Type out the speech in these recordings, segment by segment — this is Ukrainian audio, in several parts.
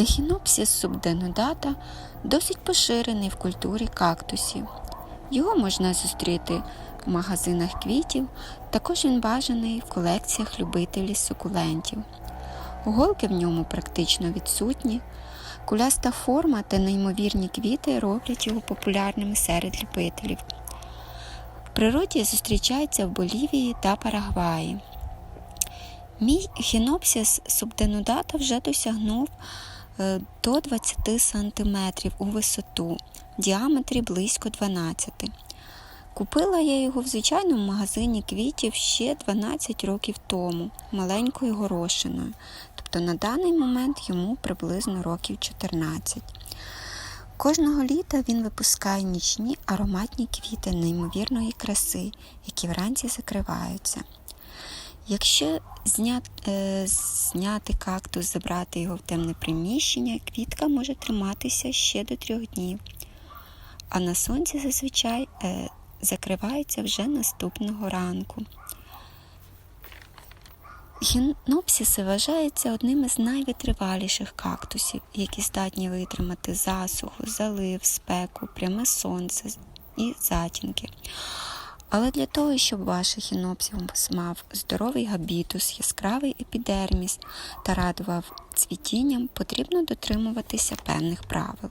Ехінопсис субденодата досить поширений в культурі кактусів. Його можна зустріти в магазинах квітів, також він бажаний в колекціях любителів сукулентів. Голки в ньому практично відсутні. Куляста форма та неймовірні квіти роблять його популярним серед любителів. В природі зустрічається в Болівії та Парагваї. Мій хінопсіс субденудата вже досягнув до 20 см у висоту, в діаметрі близько 12 Купила я його в звичайному магазині квітів ще 12 років тому, маленькою горошиною. Тобто на даний момент йому приблизно років 14. Кожного літа він випускає нічні ароматні квіти неймовірної краси, які вранці закриваються. Якщо зняти, е, зняти кактус, забрати його в темне приміщення, квітка може триматися ще до трьох днів, а на сонці зазвичай е, закривається вже наступного ранку. Гінопсіси вважаються одним із найвитриваліших кактусів, які здатні витримати засуху, залив, спеку, пряме сонце і затінки. Але для того, щоб ваш ехінопсіс мав здоровий габітус, яскравий епідерміс та радував цвітінням, потрібно дотримуватися певних правил.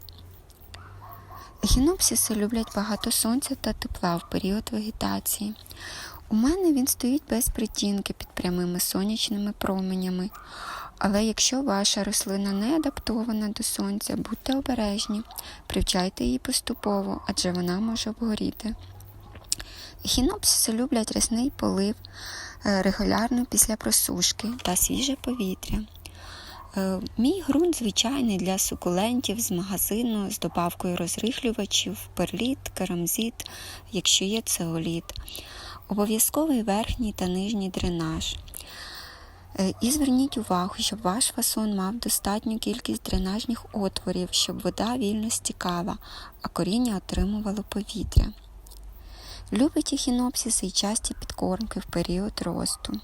Ехінопсиси люблять багато сонця та тепла в період вегетації. У мене він стоїть без притінки під прямими сонячними променями. Але якщо ваша рослина не адаптована до сонця, будьте обережні, привчайте її поступово, адже вона може обгоріти. Ехінопсиси люблять рясний полив е, регулярно після просушки та свіже повітря. Е, Мій ґрунт звичайний для сукулентів з магазину з добавкою розрихлювачів, перліт, керамзит, якщо є цеоліт. Обов'язковий верхній та нижній дренаж. Е, І зверніть увагу, щоб ваш фасон мав достатню кількість дренажних отворів, щоб вода вільно стікала, а коріння отримувало повітря. Любить ехінопсиси і часті підкормки в період росту.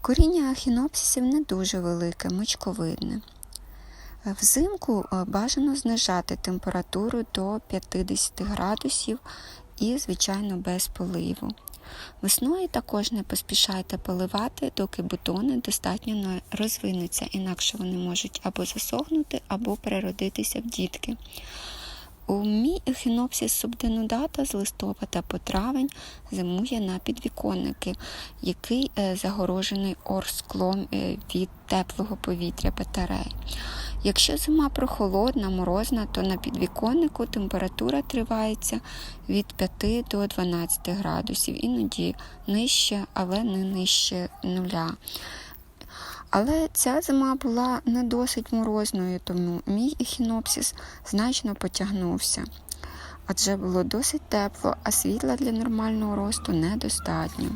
Коріння ехінопсисів не дуже велике, мочковидне. Взимку е, бажано знижати температуру до 50 градусів і, звичайно, без поливу. Весною також не поспішайте поливати, доки бутони достатньо розвинуться, інакше вони можуть або засохнути, або переродитися в дітки. У мій ехінопсис субденудата з листопада по травень зимує на підвіконники, який е, загорожений орсклом е, від теплого повітря батарей. Якщо зима прохолодна, морозна, то на підвіконнику температура тривається від 5 до 12 градусів, іноді нижче, але не нижче нуля. Але ця зима була не досить морозною, тому мій ехінопсіс значно потягнувся. Адже було досить тепло, а світла для нормального росту недостатньо.